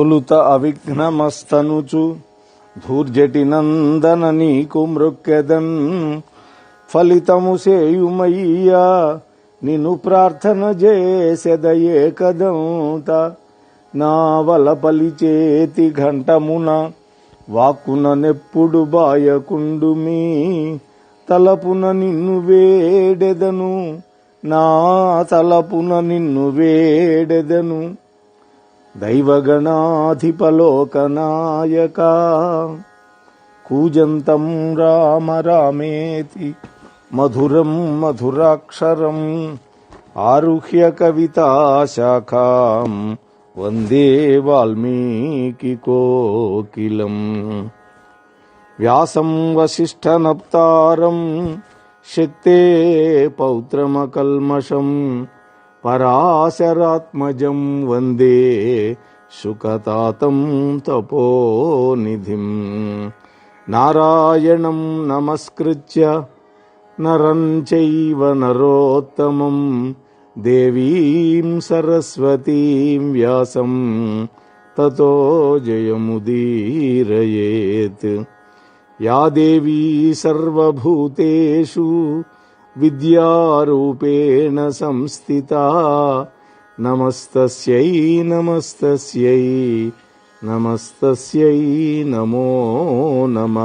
తొలుత అవిఘ్నమస్తనుచు ధూర్జటి నందన నీకు మృక్కెదన్. ఫలితము సేయుమయ్యా నిన్ను ప్రార్థన చేసెదయే కదంత నా వల పలిచేతి ఘంటమున వాక్కున నెప్పుడు బాయకుండు మీ తలపున నిన్ను వేడెదను. నా తలపున నిన్ను వేడెదను. దైవగణాధిపలోకనాయక. కూజంతం రామ రామేతి మధురం మధురాక్షరం ఆరుహ్య కవితాశాఖాం వందే వాల్మీకి కోకిలం. వ్యాసం వసిష్ఠనప్తారం శక్తే పౌత్రమకల్మషం పరాశరాత్మజం వందే శుకతాతం తపోనిధిం. నారాయణం నమస్కృత్య నరం చైవ నరోత్తమం దేవీం సరస్వతీం వ్యాసం తతో జయముదీరయేత్. యా దేవీ సర్వభూతేషు విద్యారూపేణ సంస్థితా. నమస్తస్యై నమస్తస్యై నమస్తస్యై నమో నమ.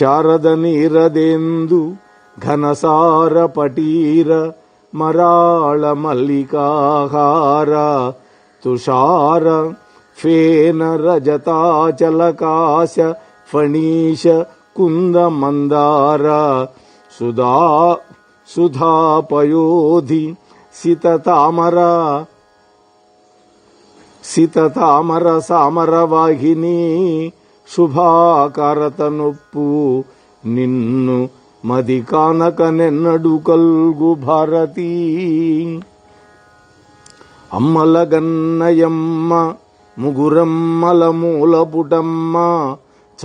శారద నీరదేందు ఘనసార పటీర మరాళ మల్లికాహార తుషార ఫేన రజతాచలకాశ ఫణీశ కుందమందార సుధా సుధాపయోధి సితతామర సితతామర సామర వాహిని శుభాకరత నొప్పు నిన్ను మది కానక నెన్నడు కల్గు భారతీ. అమ్మల గన్నయమ్మ ముగురమ్మల మూలపుటమ్మ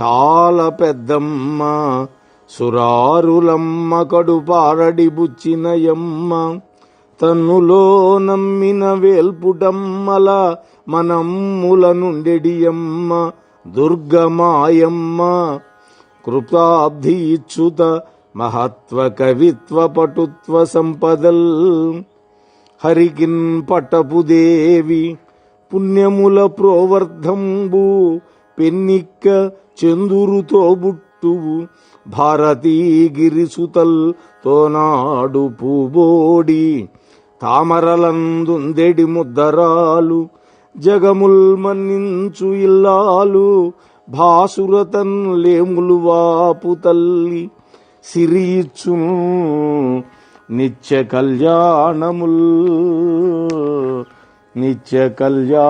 చాలా పెద్దమ్మ సురారులమ్మ కడుపారడి బుచ్చినయమ్మ తన్నులో నమ్మిన వేల్పుటమ్మల మనమ్ముల నుండెడియమ్మ దుర్గమాయమ్మ కృతాబ్ధి ఇచ్చుత మహత్వ కవిత్వ పటుత్వ సంపదల్ హరికిన్ పటపుదేవి పుణ్యముల ప్రోవర్ధంబు పెన్నిక్క చందురుతో బుట్టువు భారతీగిరిసుతల్ తోనాడు పూబోడి తామరలందుందెడి ముద్దరాలు జగముల్ మన్నించు ఇల్లాలు భాసురతన్ లేములు వాపు తల్లి సిరీచు నిత్య కళ్యాణముల్ నిత్య కళ్యాణముల్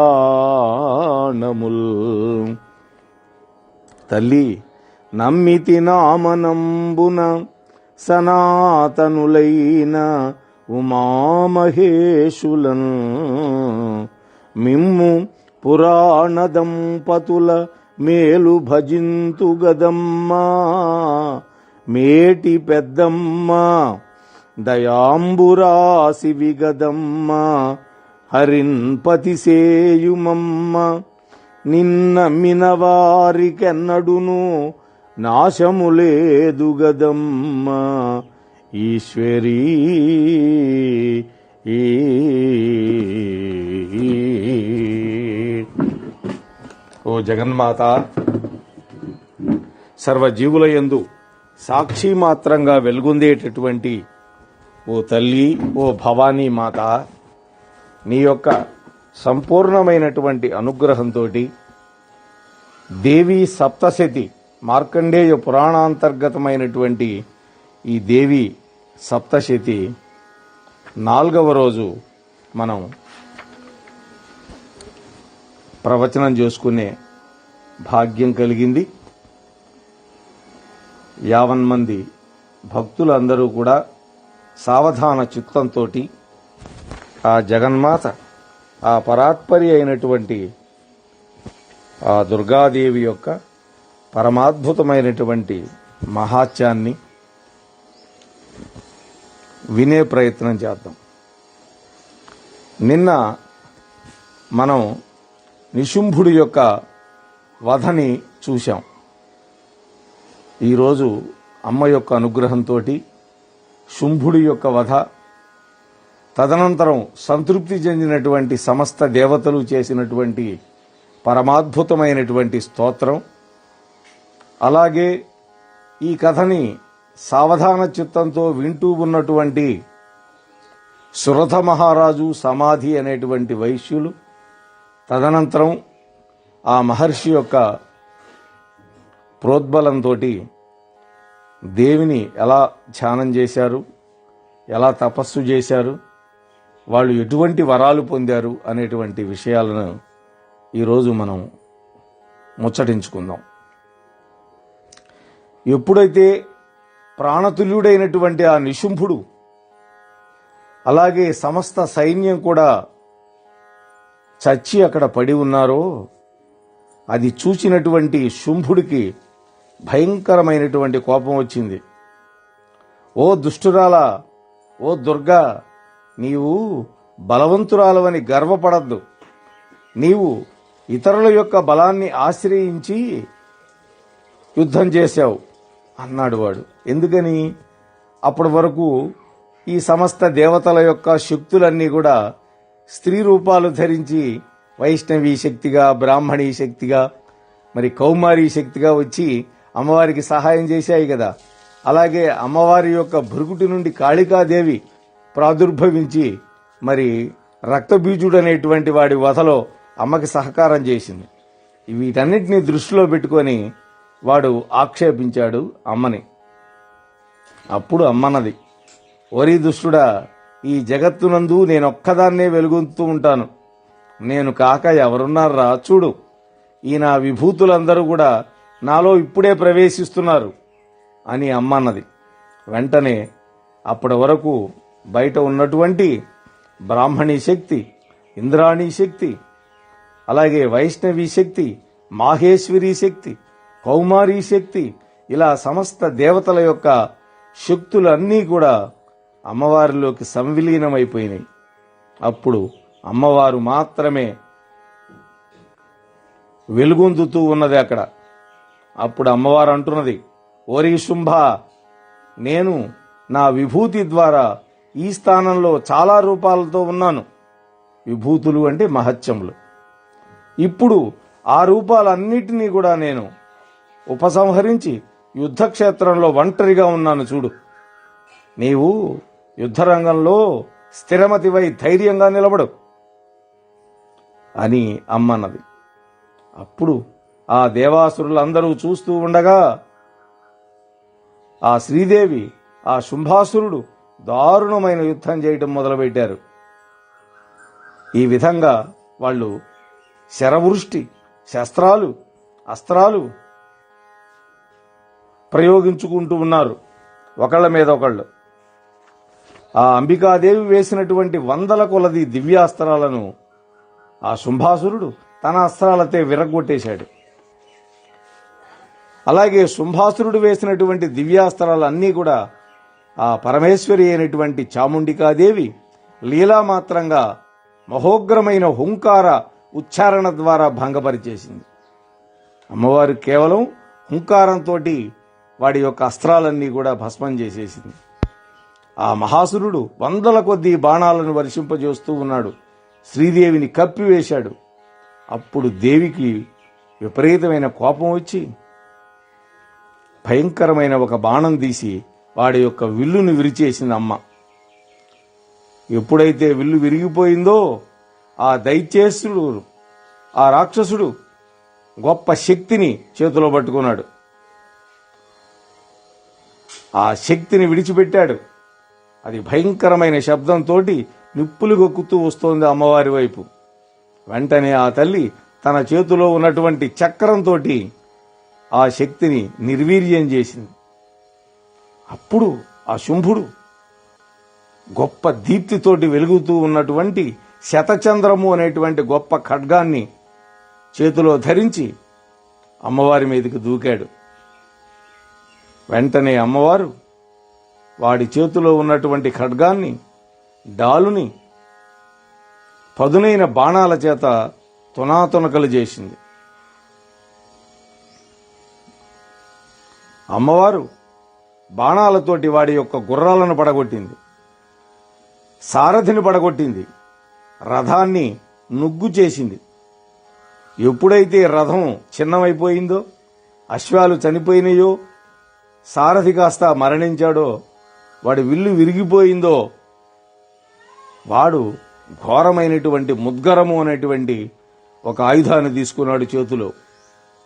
తల్లి నమ్మితి నామనంబున సనాతనులైన ఉమామహేశులం మిమ్ము పురాణ దంపతుల మేలు భజింతు గదమ్మా మేటి పెద్దమ్మ దయాంబురాసి విగదమ్మ హరిన్పతి సేయుమమ్మ నిన్నమ్మిన వారికెన్నడును నాశము లేదు గదమ్మ. ఈశ్వరీ. ఈ ఓ జగన్మాత సర్వజీవుల యందు సాక్షి మాత్రంగా వెలుగుందేటటువంటి ఓ తల్లి ఓ భవానీ మాత నీ యొక్క సంపూర్ణమైనటువంటి అనుగ్రహంతో దేవి సప్తశతి మార్కండేయ పురాణాంతర్గతమైనటువంటి ఈ దేవి సప్తశతి నాలుగవ రోజు మనం ప్రవచనం చేసుకునే భాగ్యం కలిగింది. యావన్ మంది భక్తులందరూ కూడా సావధాన చిత్తంతో ఆ జగన్మాత ఆ పరాత్పరి అయినటువంటి ఆ దుర్గాదేవి యొక్క పరమాద్భుతమైనటువంటి మహాత్యాన్ని వినే ప్రయత్నం చేద్దాం. నిన్న మనం నిశుంభుడి యొక్క వధని చూశాం. ఈరోజు అమ్మ యొక్క అనుగ్రహంతో శుంభుడి యొక్క వధ తదనంతరం సంతృప్తి చెందినటువంటి సమస్త దేవతలు చేసినటువంటి పరమాద్భుతమైనటువంటి స్తోత్రం అలాగే ఈ కథని సావధాన చిత్తంతో వింటూ ఉన్నటువంటి సురథ మహారాజు సమాధి అనేటువంటి వైశ్యులు. తదనంతరం ఆ మహర్షి యొక్క ప్రోద్బలంతో దేవిని ఎలా ధ్యానం చేశారు ఎలా తపస్సు చేశారు వాళ్ళు ఎటువంటి వరాలు పొందారు అనేటువంటి విషయాలను ఈరోజు మనం ముచ్చటించుకుందాం. ఎప్పుడైతే ప్రాణతుల్యుడైనటువంటి ఆ నిశుంభుడు అలాగే సమస్త సైన్యం కూడా చచ్చి అక్కడ పడి ఉన్నారో అది చూచినటువంటి శుంభుడికి భయంకరమైనటువంటి కోపం వచ్చింది. ఓ దుష్టురాల ఓ దుర్గా నీవు బలవంతురాలవని గర్వపడద్దు. నీవు ఇతరుల యొక్క బలాన్ని ఆశ్రయించి యుద్ధం చేశావు. అన్నాడు వాడు. ఎందుకని? అప్పటి వరకు ఈ సమస్త దేవతల యొక్క శక్తులన్నీ కూడా స్త్రీ రూపాలు ధరించి వైష్ణవి శక్తిగా బ్రాహ్మణీ శక్తిగా మరి కౌమారి శక్తిగా వచ్చి అమ్మవారికి సహాయం చేశాయి కదా. అలాగే అమ్మవారి యొక్క భృగుటి నుండి కాళికాదేవి ప్రాదుర్భవించి మరి రక్తబీజుడు అనేటువంటి వాడి వధలో అమ్మకి సహకారం చేసింది. వీటన్నిటిని దృష్టిలో పెట్టుకొని వాడు ఆక్షేపించాడు అమ్మని. అప్పుడు అమ్మన్నది ఒరి దుష్టుడా ఈ జగత్తునందు నేనొక్కదాన్నే వెలుగుతూ ఉంటాను. నేను కాక ఎవరున్నారా చూడు. ఈ నా విభూతులందరూ కూడా నాలో ఇప్పుడే ప్రవేశిస్తున్నారు అని అమ్మన్నది. వెంటనే అప్పటి వరకు బయట ఉన్నటువంటి బ్రాహ్మణి శక్తి ఇంద్రాణి శక్తి అలాగే వైష్ణవి శక్తి మాహేశ్వరి శక్తి కౌమారీ శక్తి ఇలా సమస్త దేవతల యొక్క శక్తులన్నీ కూడా అమ్మవారిలోకి సంవిలీనమైపోయినాయి. అప్పుడు అమ్మవారు మాత్రమే వెలుగొందుతూ ఉన్నది అక్కడ. అప్పుడు అమ్మవారు అంటున్నది ఓరి శుంభ నేను నా విభూతి ద్వారా ఈ స్థానంలో చాలా రూపాలతో ఉన్నాను. విభూతులు అంటే మహత్యములు. ఇప్పుడు ఆ రూపాలన్నిటినీ కూడా నేను ఉపసంహరించి యుద్ధక్షేత్రంలో ఒంటరిగా ఉన్నాను చూడు. నీవు యుద్ధరంగంలో స్థిరమతివై ధైర్యంగా నిలబడు అని అమ్మన్నది. అప్పుడు ఆ దేవాసురులందరూ చూస్తూ ఉండగా ఆ శ్రీదేవి ఆ శుంభాసురుడు దారుణమైన యుద్ధం చేయటం మొదలుపెట్టారు. ఈ విధంగా వాళ్ళు శరవృష్టి శస్త్రాలు అస్త్రాలు ప్రయోగించుకుంటూ ఉన్నారు. ఒకళ్ళ మీద ఒకళ్ళు. ఆ అంబికాదేవి వేసినటువంటి వందల కొలది దివ్యాస్త్రాలను ఆ శుంభాసురుడు తన అస్త్రాలతో విరగొట్టేశాడు అలాగే శుంభాసురుడు వేసినటువంటి దివ్యాస్త్రాలన్నీ కూడా ఆ పరమేశ్వరి అయినటువంటి చాముండికాదేవి లీలామాత్రంగా మహోగ్రమైన హుంకార ఉచ్చారణ ద్వారా భంగపరిచేసింది. అమ్మవారు కేవలం హుంకారంతో వాడి యొక్క అస్త్రాలన్నీ కూడా భస్మం చేసేసింది. ఆ మహాసురుడు వందల కొద్ది బాణాలను వర్షింపజేస్తూ ఉన్నాడు. శ్రీదేవిని కప్పివేశాడు. అప్పుడు దేవికి విపరీతమైన కోపం వచ్చి భయంకరమైన ఒక బాణం తీసి వాడి యొక్క విల్లును విరిచేసింది అమ్మ. ఎప్పుడైతే విల్లు విరిగిపోయిందో ఆ దైత్యేశుడు ఆ రాక్షసుడు గొప్ప శక్తిని చేతిలో పట్టుకున్నాడు. ఆ శక్తిని విడిచిపెట్టాడు. అది భయంకరమైన శబ్దంతో నిప్పులు గొక్కుతూ వస్తోంది అమ్మవారి వైపు. వెంటనే ఆ తల్లి తన చేతిలో ఉన్నటువంటి చక్రంతో ఆ శక్తిని నిర్వీర్యం చేసింది. అప్పుడు ఆ శుంభుడు గొప్ప దీప్తితోటి వెలుగుతూ ఉన్నటువంటి శతచంద్రము అనేటువంటి గొప్ప ఖడ్గాన్ని చేతిలో ధరించి అమ్మవారి మీదకి దూకాడు. వెంటనే అమ్మవారు వాడి చేతిలో ఉన్నటువంటి ఖడ్గాన్ని డాలుని పదునైన బాణాల చేత తునాతునకలు చేసింది. అమ్మవారు బాణాలతోటి వాడి యొక్క గుర్రాలను పడగొట్టింది. సారథిని పడగొట్టింది. రథాన్ని నుగ్గు చేసింది. ఎప్పుడైతే రథం చిన్నమైపోయిందో అశ్వాలు చనిపోయినాయో సారథి కాస్త మరణించాడో వాడి విల్లు విరిగిపోయిందో వాడు ఘోరమైనటువంటి ముద్గరము అనేటువంటి ఒక ఆయుధాన్ని తీసుకున్నాడు చేతిలో.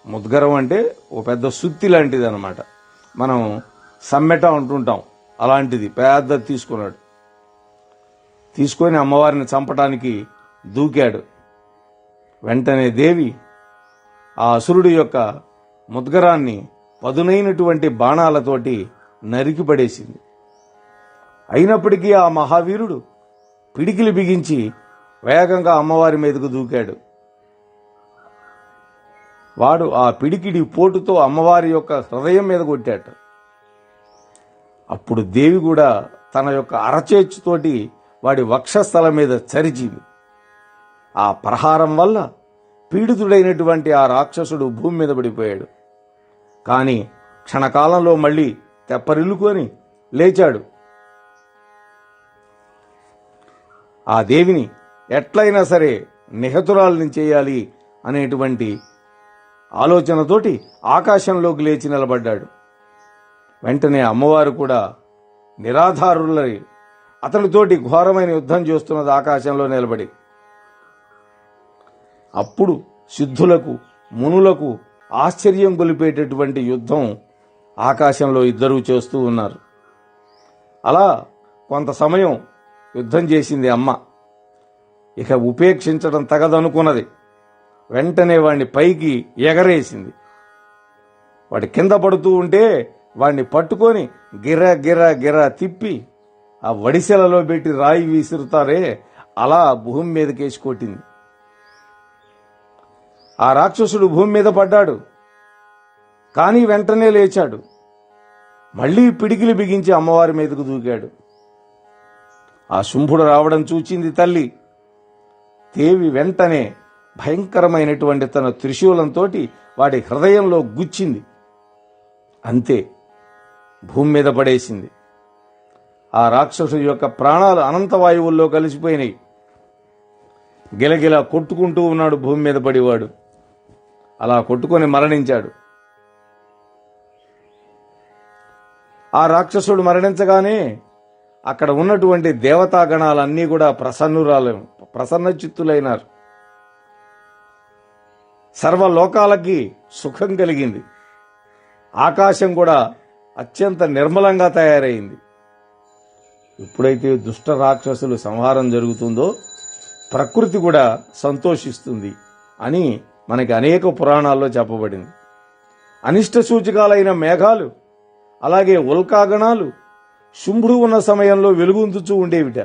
ముద్గరం అంటే ఓ పెద్ద సుత్తి లాంటిది అనమాట మనం సమ్మెట అంటుంటాం అలాంటిది పెద్దది తీసుకున్నాడు. తీసుకొని అమ్మవారిని చంపటానికి దూకాడు. వెంటనే దేవి ఆ అసురుడి యొక్క ముద్గరాన్ని పదునైనటువంటి బాణాలతోటి నరికి పడేసింది. అయినప్పటికీ ఆ మహావీరుడు పిడికిలి బిగించి వేగంగా అమ్మవారి మీదకు దూకాడు. వాడు ఆ పిడికిడి పోటుతో అమ్మవారి యొక్క హృదయం మీద కొట్టాట అప్పుడు దేవి కూడా తన యొక్క అరచేచ్చుతోటి వాడి వక్షస్థలం మీద చరిచింది. ఆ ప్రహారం వల్ల పీడితుడైనటువంటి ఆ రాక్షసుడు భూమి మీద పడిపోయాడు. కానీ క్షణకాలంలో మళ్ళీ తెప్పరిల్లుకొని లేచాడు. ఆ దేవిని ఎట్లయినా సరే నిహతురాలని చేయాలి అనేటువంటి ఆలోచనతోటి ఆకాశంలోకి లేచి నిలబడ్డాడు. వెంటనే అమ్మవారు కూడా నిరాధారులై అతనితోటి ఘోరమైన యుద్ధం చేస్తున్నది ఆకాశంలో నిలబడి. అప్పుడు సిద్ధులకు మునులకు ఆశ్చర్యం గొలిపేటటువంటి యుద్ధం ఆకాశంలో ఇద్దరూ చేస్తూ ఉన్నారు. అలా కొంత సమయం యుద్ధం చేసింది అమ్మ. ఇక ఉపేక్షించడం తగదనుకున్నది. వెంటనే వాణ్ణి పైకి ఎగరేసింది. వాడి కింద పడుతూ ఉంటే వాణ్ణి పట్టుకొని గిర గిర గిర తిప్పి ఆ వడిసెలలో పెట్టి రాయి విసురుతారే అలా భూమి మీదకేసి కొట్టింది. ఆ రాక్షసుడు భూమి మీద పడ్డాడు. కానీ వెంటనే లేచాడు. మళ్ళీ పిడికిలు బిగించి అమ్మవారి మీదకు దూకాడు. ఆ శుంభుడు రావడం చూచింది తల్లి. దేవి వెంటనే భయంకరమైనటువంటి తన త్రిశూలంతో వాడి హృదయంలో గుచ్చింది. అంతే భూమి మీద పడేసింది. ఆ రాక్షసుడి యొక్క ప్రాణాలు అనంత వాయువుల్లో కలిసిపోయినాయి. గిలగిలా కొట్టుకుంటూ ఉన్నాడు భూమి మీద పడివాడు. అలా కొట్టుకొని మరణించాడు. ఆ రాక్షసుడు మరణించగానే అక్కడ ఉన్నటువంటి దేవతాగణాలన్నీ కూడా ప్రసన్నురాలు ప్రసన్న చిత్తులైనారు సర్వలోకాలకి సుఖం కలిగింది. ఆకాశం కూడా అత్యంత నిర్మలంగా తయారైంది. ఎప్పుడైతే దుష్ట రాక్షసులు సంహారం జరుగుతుందో ప్రకృతి కూడా సంతోషిస్తుంది అని మనకి అనేక పురాణాల్లో చెప్పబడింది. అనిష్ట సూచకాలైన మేఘాలు అలాగే ఉల్కాగణాలు శుంభుడు ఉన్న సమయంలో వెలుగుందుచూ ఉండేవిట.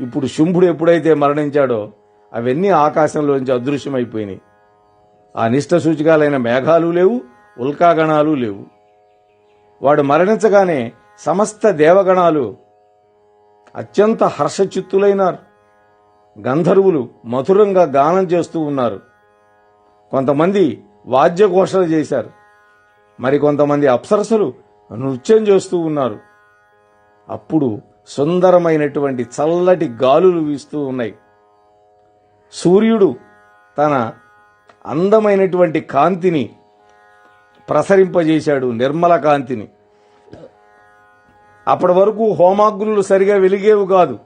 ఇప్పుడు శుంభుడు ఎప్పుడైతే మరణించాడో అవన్నీ ఆకాశంలోంచి అదృశ్యమైపోయినాయి. ఆ నిష్ట సూచకాలైన మేఘాలు లేవు ఉల్కాగణాలు లేవు. వాడు మరణించగానే సమస్త దేవగణాలు అత్యంత హర్షచిత్తులైనారు. గంధర్వులు మధురంగా గానం చేస్తూ ఉన్నారు. కొంతమంది వాద్యఘోషణ చేశారు. మరికొంతమంది అప్సరసలు నృత్యం చేస్తూ ఉన్నారు. అప్పుడు సుందరమైనటువంటి చల్లటి గాలులు వీస్తూ ఉన్నాయి. సూర్యుడు తన అందమైనటువంటి కాంతిని ప్రసరింపజేశాడు నిర్మల కాంతిని. అప్పటి వరకు హోమాగ్నులు సరిగా వెలిగేవి కాదు.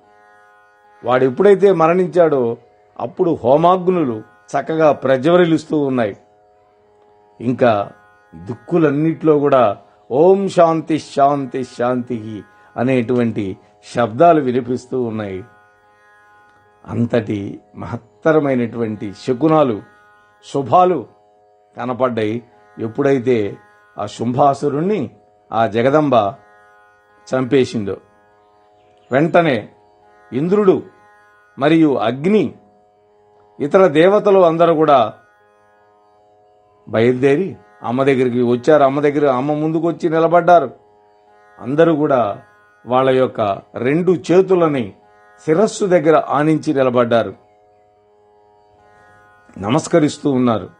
వాడు ఎప్పుడైతే మరణించాడో అప్పుడు హోమాగ్నులు చక్కగా ప్రజ్వరిలుస్తూ ఉన్నాయి. ఇంకా దుక్కులన్నిట్లో కూడా ఓం శాంతి శాంతి శాంతి అనేటువంటి శబ్దాలు వినిపిస్తూ ఉన్నాయి. అంతటి మహత్తరమైనటువంటి శకునాలు శుభాలు కనపడ్డాయి. ఎప్పుడైతే ఆ శుంభాసురుణ్ణి ఆ జగదంబ చంపేసిందో వెంటనే ఇంద్రుడు మరియు అగ్ని ఇతర దేవతలు అందరూ కూడా బయలుదేరి అమ్మ దగ్గరికి వచ్చారు. అమ్మ దగ్గర అమ్మ ముందుకు వచ్చి నిలబడ్డారు. అందరూ కూడా వాళ్ళ యొక్క రెండు చేతులని శిరస్సు దగ్గర ఆనించి నిలబడ్డారు. నమస్కరిస్తూ ఉన్నారు.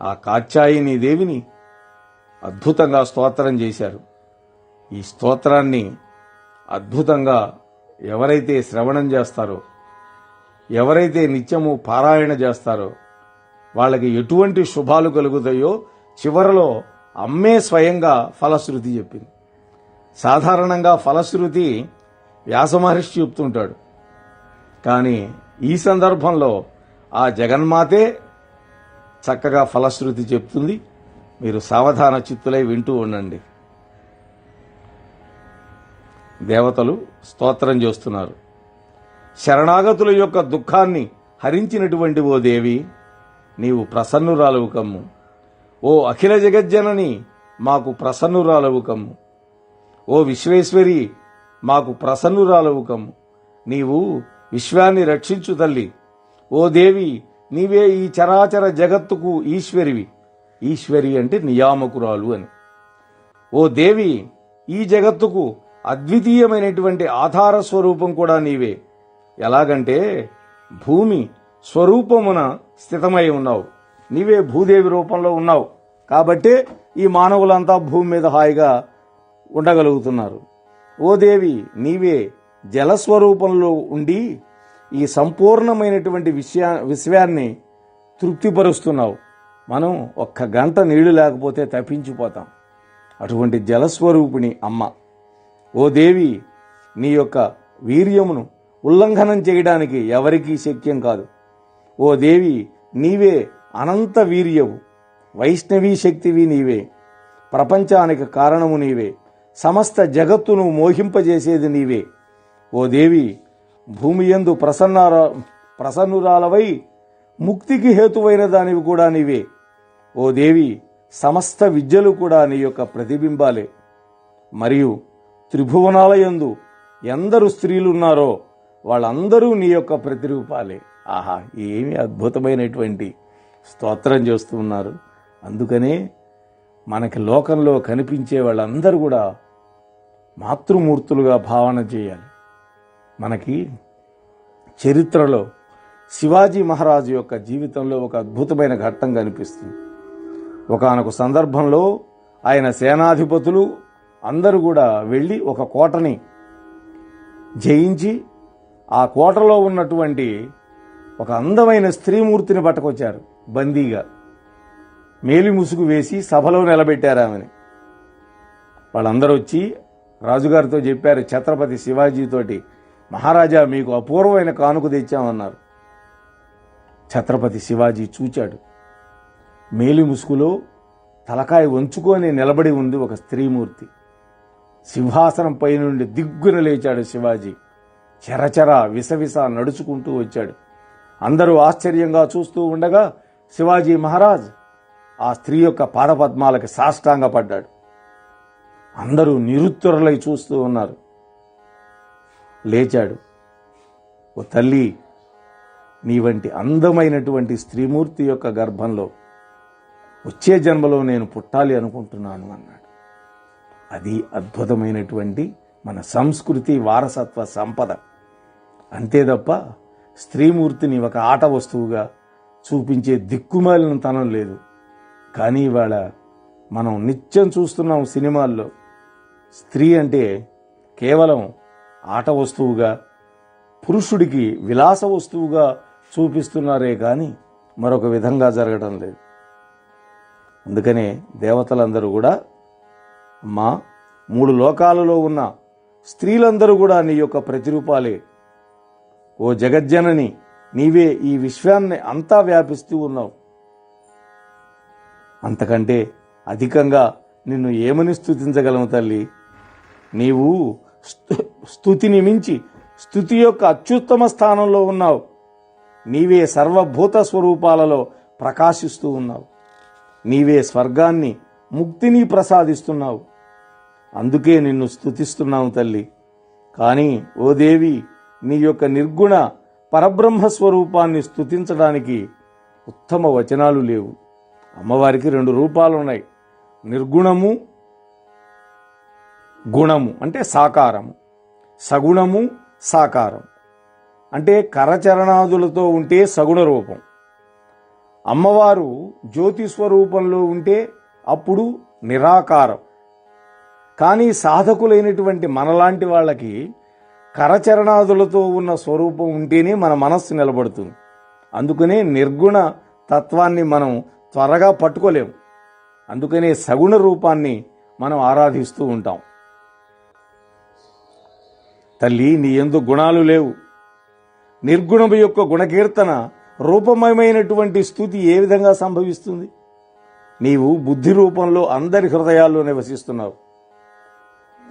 ఆ కాచాయిని దేవిని అద్భుతంగా స్తోత్రం చేశారు. ఈ స్తోత్రాన్ని అద్భుతంగా ఎవరైతే శ్రవణం చేస్తారో ఎవరైతే నిత్యము పారాయణ చేస్తారో వాళ్ళకి ఎటువంటి శుభాలు కలుగుతాయో చివరలో అమ్మే స్వయంగా ఫలశ్రుతి చెప్పింది. సాధారణంగా ఫలశ్రుతి వ్యాసమహర్షి చెప్తుంటాడు. కానీ ఈ సందర్భంలో ఆ జగన్మాతే చక్కగా ఫలశ్రుతి చెప్తుంది. మీరు సావధాన చిత్తులై వింటూ ఉండండి. దేవతలు స్తోత్రం చేస్తున్నారు. శరణాగతుల యొక్క దుఃఖాన్ని హరించినటువంటి ఓ దేవి నీవు ప్రసన్నురాలవు కమ్ము. ఓ అఖిల జగజ్జనని మాకు ప్రసన్నురాలవు కమ్ము. ఓ విశ్వేశ్వరి మాకు ప్రసన్నురాలవు కమ్ము. నీవు విశ్వాన్ని రక్షించు తల్లి. ఓ దేవి నీవే ఈ చరాచర జగత్తుకు ఈశ్వరివి. ఈశ్వరి అంటే నియామకురాలు అని. ఓ దేవి ఈ జగత్తుకు అద్వితీయమైనటువంటి ఆధార స్వరూపం కూడా నీవే. ఎలాగంటే భూమి స్వరూపమున స్థితమై ఉన్నావు. నీవే భూదేవి రూపంలో ఉన్నావు. కాబట్టే ఈ మానవులంతా భూమి మీద హాయిగా ఉండగలుగుతున్నారు. ఓ దేవి నీవే జలస్వరూపంలో ఉండి ఈ సంపూర్ణమైనటువంటి విషయా విశ్వాన్ని తృప్తిపరుస్తున్నావు. మనం ఒక్క గంట నీళ్ళు లేకపోతే తప్పించిపోతాం. అటువంటి జలస్వరూపిణి అమ్మ. ఓ దేవి నీ యొక్క వీర్యమును ఉల్లంఘనం చేయడానికి ఎవరికీ శక్యం కాదు. ఓ దేవి నీవే అనంత వీర్యవు. వైష్ణవీ శక్తివి నీవే. ప్రపంచానికి కారణము నీవే. సమస్త జగత్తును మోహింపజేసేది నీవే. ఓ దేవి భూమి యందు ప్రసన్నార ప్రసన్నురాలవై ముక్తికి హేతువైన దానివి కూడా నీవే. ఓ దేవి సమస్త విద్యలు కూడా నీ యొక్క ప్రతిబింబాలే. మరియు త్రిభువనాలయందు ఎందరు స్త్రీలున్నారో వాళ్ళందరూ నీ యొక్క ప్రతిరూపాలే. ఆహా ఏమి అద్భుతమైనటువంటి స్తోత్రం చేస్తూ ఉన్నారు. అందుకనే మనకి లోకంలో కనిపించే వాళ్ళందరూ కూడా మాతృమూర్తులుగా భావన చేయాలి. మనకి చరిత్రలో శివాజీ మహారాజు యొక్క జీవితంలో ఒక అద్భుతమైన ఘట్టం కనిపిస్తుంది. ఒకనొక సందర్భంలో ఆయన సేనాధిపతులు అందరూ కూడా వెళ్ళి ఒక కోటని జయించి ఆ కోటలో ఉన్నటువంటి ఒక అందమైన స్త్రీమూర్తిని పట్టుకొచ్చారు బందీగా. మేలి ముసుగు వేసి సభలో నిలబెట్టారు ఆమెని. వాళ్ళందరూ వచ్చి రాజుగారితో చెప్పారు ఛత్రపతి శివాజీతోటి మహారాజా మీకు అపూర్వమైన కానుక తెచ్చామన్నారు. ఛత్రపతి శివాజీ చూచాడు. మేలి ముసుగులో తలకాయ వంచుకొని నిలబడి ఉంది ఒక స్త్రీమూర్తి. సింహాసనం పై నుండి దిగ్గున లేచాడు శివాజీ. చెరచెర విసవిస నడుచుకుంటూ వచ్చాడు. అందరూ ఆశ్చర్యంగా చూస్తూ ఉండగా శివాజీ మహారాజ్ ఆ స్త్రీ యొక్క పాదపద్మాలకి సాష్టాంగపడ్డాడు. అందరూ నిరుత్తరులై చూస్తూ ఉన్నారు. లేచాడు. ఓ తల్లి నీ వంటి అందమైనటువంటి స్త్రీమూర్తి యొక్క గర్భంలో వచ్చే జన్మలో నేను పుట్టాలి అనుకుంటున్నాను అన్నాడు. అది అద్భుతమైనటువంటి మన సంస్కృతి వారసత్వ సంపద. అంతే తప్ప స్త్రీమూర్తిని ఒక ఆట వస్తువుగా చూపించే దిక్కుమాలిన తనం లేదు. కానీ ఇవాళ మనం నిత్యం చూస్తున్నాం సినిమాల్లో స్త్రీ అంటే కేవలం ఆట వస్తువుగా పురుషుడికి విలాస వస్తువుగా చూపిస్తున్నారే కానీ మరొక విధంగా జరగడం లేదు. అందుకనే దేవతలందరూ కూడా అమ్మా మూడు లోకాలలో ఉన్న స్త్రీలందరూ కూడా నీ యొక్క ప్రతిరూపాలే ఓ జగజ్జనని నీవే ఈ విశ్వాన్ని అంతా వ్యాపిస్తూ ఉన్నావు. అంతకంటే అధికంగా నిన్ను ఏమని స్థుతించగలము తల్లి? నీవు స్థుతిని మించి స్థుతి యొక్క అత్యుత్తమ స్థానంలో ఉన్నావు. నీవే సర్వభూత స్వరూపాలలో ప్రకాశిస్తూ ఉన్నావు. నీవే స్వర్గాన్ని ముక్తిని ప్రసాదిస్తున్నావు. అందుకే నిన్ను స్థుతిస్తున్నావు తల్లి. కానీ ఓ దేవి నీ యొక్క నిర్గుణ పరబ్రహ్మ స్వరూపాన్ని స్తుతించడానికి ఉత్తమ వచనాలు లేవు. అమ్మవారికి రెండు రూపాలు ఉన్నాయి నిర్గుణము గుణము అంటే సాకారము. సగుణము సాకారం. అంటే కరచరణాదులతో ఉంటే సగుణ రూపం. అమ్మవారు జ్యోతి స్వరూపంలో ఉంటే అప్పుడు నిరాకారం. కానీ సాధకులైనటువంటి మనలాంటి వాళ్ళకి కరచరణాదులతో ఉన్న స్వరూపం ఉంటేనే మన మనస్సు నిలబడుతుంది. అందుకనే నిర్గుణ తత్వాన్ని మనం త్వరగా పట్టుకోలేము. అందుకనే సగుణ రూపాన్ని మనం ఆరాధిస్తూ ఉంటాం. తల్లి నీ ఎందు గుణాలు లేవు. నిర్గుణము యొక్క గుణకీర్తన రూపమయమైనటువంటి స్థుతి ఏ విధంగా సంభవిస్తుంది? నీవు బుద్ధి రూపంలో అందరి హృదయాల్లో నివసిస్తున్నావు.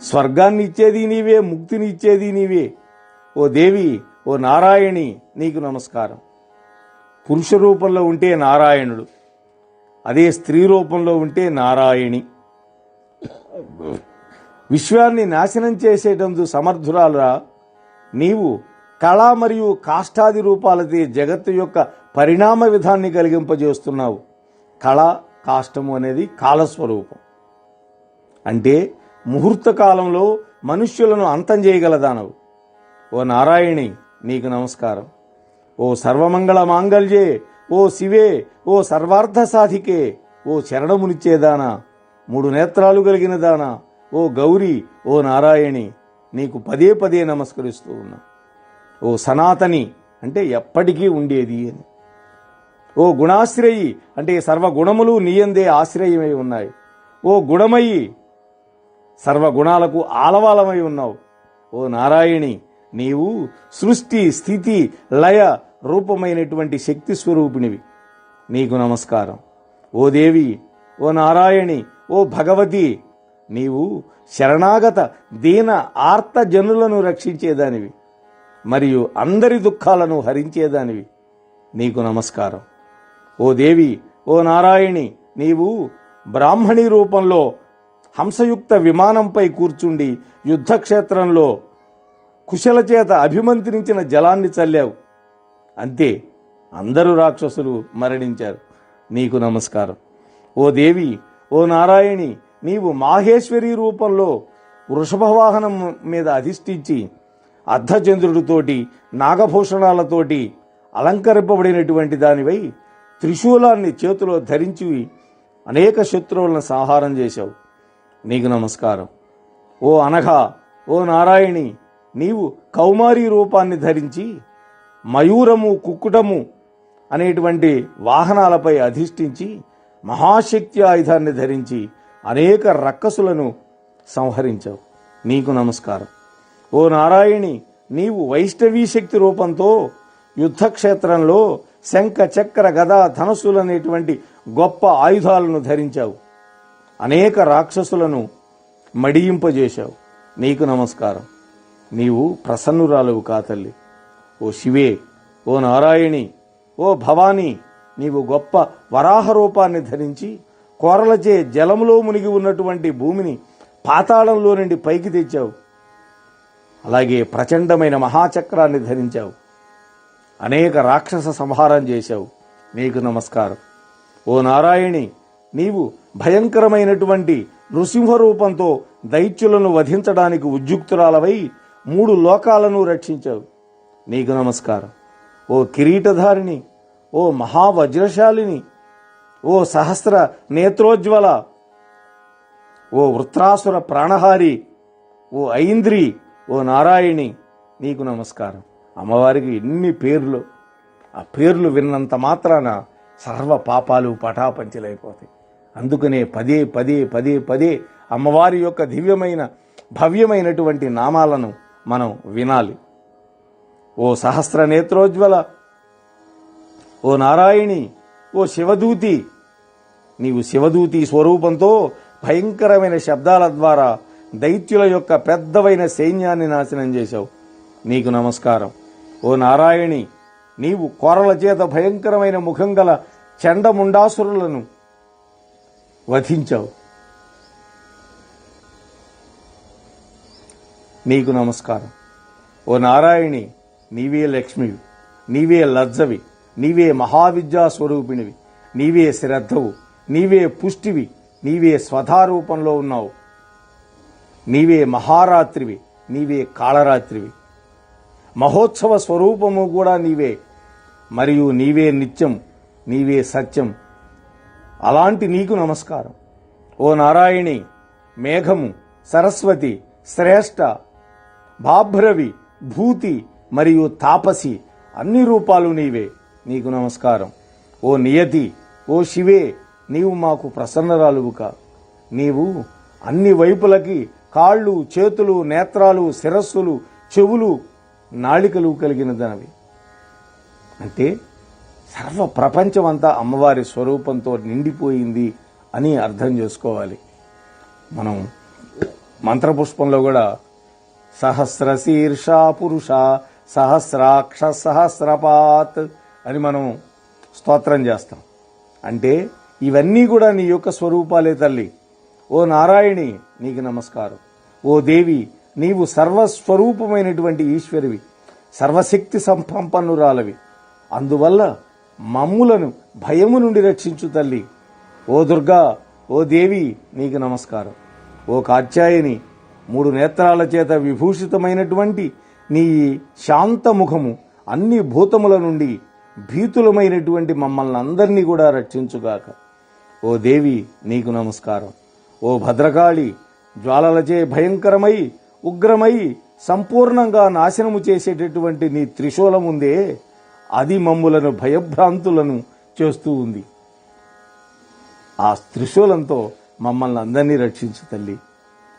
స్వర్గాన్ని ఇచ్చేది నీవే ముక్తిని ఇచ్చేది నీవే. ఓ దేవి ఓ నారాయణి నీకు నమస్కారం. పురుష రూపంలో ఉంటే నారాయణుడు. అదే స్త్రీ రూపంలో ఉంటే నారాయణి. విశ్వాన్ని నాశనం చేసేటందు సమర్థురాలురా. నీవు కళ మరియు కాష్టాది రూపాలతో జగత్తు యొక్క పరిణామ విధాన్ని కలిగింపజేస్తున్నావు. కళ కాష్టము అనేది కాలస్వరూపం. అంటే ముహూర్త కాలంలో మనుష్యులను అంతం చేయగలదానవు ఓ నారాయణి నీకు నమస్కారం. ఓ సర్వమంగళ మాంగళ్యే ఓ శివే ఓ సర్వార్థ సాధికే ఓ చరణమునిచ్చేదానా మూడు నేత్రాలు కలిగిన దానా. ఓ గౌరీ ఓ నారాయణి నీకు పదే పదే నమస్కరిస్తూ ఉన్నా. ఓ సనాతని అంటే ఎప్పటికీ ఉండేది అని. ఓ గుణాశ్రయి అంటే సర్వగుణములు నీయందే ఆశ్రయమై ఉన్నాయి. ఓ గుణమయి సర్వగుణాలకు ఆలవాలమై ఉన్నావు. ఓ నారాయణి నీవు సృష్టి స్థితి లయ రూపమైనటువంటి శక్తి స్వరూపిణివి. నీకు నమస్కారం. ఓ దేవి ఓ నారాయణి ఓ భగవతి నీవు శరణాగత దీన ఆర్త జనులను రక్షించేదానివి. మరియు అందరి దుఃఖాలను హరించేదానివి. నీకు నమస్కారం. ఓ దేవి ఓ నారాయణి నీవు బ్రాహ్మణి రూపంలో హంసయుక్త విమానంపై కూర్చుండి యుద్ధక్షేత్రంలో కుశల చేత అభిమంత్రించిన జలాన్ని చల్లావు. అంతే అందరూ రాక్షసులు మరణించారు. నీకు నమస్కారం. ఓ దేవి ఓ నారాయణి నీవు మాహేశ్వరి రూపంలో వృషభవాహనం మీద అధిష్ఠించి అర్ధచంద్రుడితోటి నాగభూషణాలతోటి అలంకరింపబడినటువంటి దానివై త్రిశూలాన్ని చేతిలో ధరించి అనేక శత్రువులను సంహారం చేశావు. నీకు నమస్కారం. ఓ అనఘ ఓ నారాయణి నీవు కౌమారి రూపాన్ని ధరించి మయూరము కుక్కుటము అనేటువంటి వాహనాలపై అధిష్ఠించి మహాశక్తి ఆయుధాన్ని ధరించి అనేక రక్కసులను సంహరించావు. నీకు నమస్కారం. ఓ నారాయణి నీవు వైష్ణవీ శక్తి రూపంతో యుద్ధక్షేత్రంలో శంఖ చక్ర గదా ధనస్సులనేటువంటి గొప్ప ఆయుధాలను ధరించావు. అనేక రాక్షసులను మడియింపజేశావు. నీకు నమస్కారం. నీవు ప్రసన్నురాలువు కాతల్లి ఓ శివే ఓ నారాయణి ఓ భవానీ నీవు గొప్ప వరాహ రూపాన్ని ధరించి కోరలచే జలములో మునిగి ఉన్నటువంటి భూమిని పాతాళంలో నుండి పైకి తెచ్చావు. అలాగే ప్రచండమైన మహాచక్రాన్ని ధరించావు. అనేక రాక్షస సంహారం చేశావు. నీకు నమస్కారం. ఓ నారాయణి నీవు భయంకరమైనటువంటి నృసింహ రూపంతో దైత్యులను వధించడానికి ఉద్యుక్తురాలవై మూడు లోకాలను రక్షించావు. నీకు నమస్కారం. ఓ కిరీటధారిణి ఓ మహావజ్రశాలిని ఓ సహస్ర నేత్రోజ్వల ఓ వృత్రాసుర ప్రాణహారి ఓ ఐంద్రి ఓ నారాయణి నీకు నమస్కారం. అమ్మవారికి ఎన్ని పేర్లు ఆ పేర్లు విన్నంత మాత్రాన సర్వ పాపాలు పటాపంచలైపోతాయి. అందుకనే పదే పదే పదే పదే అమ్మవారి యొక్క దివ్యమైన భవ్యమైనటువంటి నామాలను మనం వినాలి. ఓ సహస్ర నేత్రోజ్వల ఓ నారాయణి ఓ శివదూతి నీవు శివదూతి స్వరూపంతో భయంకరమైన శబ్దాల ద్వారా దైత్యుల యొక్క పెద్దవైన సైన్యాన్ని నాశనం చేశావు. నీకు నమస్కారం. ఓ నారాయణి నీవు కొరల చేత భయంకరమైన ముఖం గల చండముండాసురులను వధించావు. నీకు నమస్కారం. ఓ నారాయణి నీవే లక్ష్మివి నీవే లజ్జవి నీవే మహావిద్యా స్వరూపిణివి నీవే శ్రద్ధవు నీవే పుష్టివి నీవే స్వధారూపంలో ఉన్నావు. నీవే మహారాత్రివి నీవే కాళరాత్రివి. మహోత్సవ స్వరూపము కూడా నీవే మరియు నీవే నిత్యం నీవే సత్యం అలాంటి నీకు నమస్కారం. ఓ నారాయణి మేఘము సరస్వతి శ్రేష్ఠ బాభ్రవి భూతి మరియు తాపసి అన్ని రూపాలు నీవే నీకు నమస్కారం. ఓ నియతి ఓ శివే నీవు మాకు ప్రసన్నరాలువుక. నీవు అన్ని వైపులకి కాళ్ళు చేతులు నేత్రాలు శిరస్సులు చెవులు నాళికలు కలిగిన దానివి. అంటే సర్వ ప్రపంచమంతా అమ్మవారి స్వరూపంతో నిండిపోయింది అని అర్థం చేసుకోవాలి. మనం మంత్రపుష్పంలో కూడా సహస్ర శీర్ష పురుష సహస్రాక్ష సహస్రపాత్ అని మనం స్తోత్రం చేస్తాం. అంటే ఇవన్నీ కూడా నీ యొక్క స్వరూపాలే తల్లి. ఓ నారాయణి నీకు నమస్కారం. ఓ దేవి నీవు సర్వస్వరూపమైనటువంటి ఈశ్వరివి. సర్వశక్తి సంపన్నురాలవి. అందువల్ల మమ్ములను భయము నుండి రక్షించు తల్లి. ఓ దుర్గా ఓ దేవి నీకు నమస్కారం. ఓ కాత్యాయని మూడు నేత్రాల చేత విభూషితమైనటువంటి నీ శాంత ముఖము అన్ని భూతముల నుండి భీతులమైనటువంటి మమ్మల్ని అందరినీ కూడా రక్షించుగాక. ఓ దేవి నీకు నమస్కారం. ఓ భద్రకాళి జ్వాలలచే భయంకరమై ఉగ్రమై సంపూర్ణంగా నాశనము చేసేటటువంటి నీ త్రిశూలముందే అది మమ్ములను భయభ్రాంతులను చేస్తూ ఉంది. ఆ త్రిశూలంతో మమ్మల్ని అందరినీ రక్షించు తల్లి.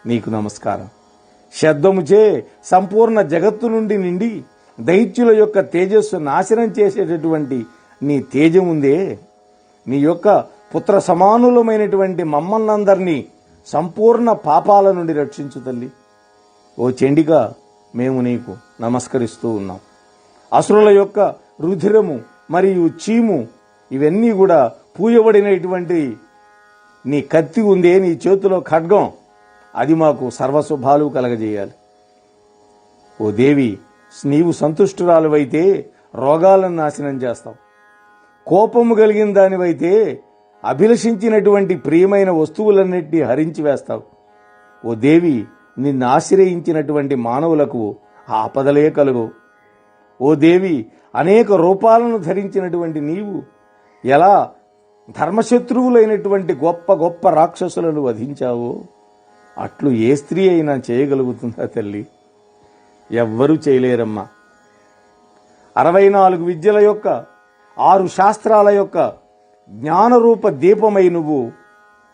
నీకు నమస్కారం. శబ్దముచే సంపూర్ణ జగత్తు నుండి నిండి దైత్యుల యొక్క తేజస్సు నాశనం చేసేటటువంటి నీ తేజముందే. నీ యొక్క పుత్ర సమానులమైనటువంటి మమ్మల్ని అందరినీ సంపూర్ణ పాపాల నుండి రక్షించు తల్లి. ఓ చెండిక మేము నీకు నమస్కరిస్తూ ఉన్నాం. అసురుల యొక్క రుధిరము మరియు చీము ఇవన్నీ కూడా పూయబడినటువంటి నీ కత్తి ఉందే నీ చేతిలో ఖడ్గం. అది మాకు సర్వశుభాలు కలగజేయాలి. ఓ దేవి నీవు సంతుష్టురాలువైతే రోగాలను నాశనం చేస్తావు. కోపము కలిగిన దానివైతే అభిలషించినటువంటి ప్రియమైన వస్తువులన్నిటినీ హరించి వేస్తావు. ఓ దేవి నిన్ను ఆశ్రయించినటువంటి మానవులకు ఆపదలే కలుగు. ఓ దేవి అనేక రూపాలను ధరించినటువంటి నీవు ఎలా ధర్మశత్రువులైనటువంటి గొప్ప గొప్ప రాక్షసులను వధించావో అట్లు ఏ స్త్రీ అయినా చేయగలుగుతుందా తల్లి? ఎవ్వరూ చేయలేరమ్మా. అరవై నాలుగు విద్యల యొక్క ఆరు శాస్త్రాల యొక్క జ్ఞానరూప దీపమై నువ్వు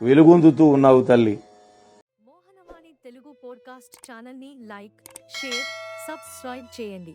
వెలుగొందుతూ ఉన్నావు తల్లి. మోహనవాణి తెలుగు పోడ్కాస్ట్ ఛానల్ని లైక్ షేర్ సబ్స్క్రైబ్ చేయండి.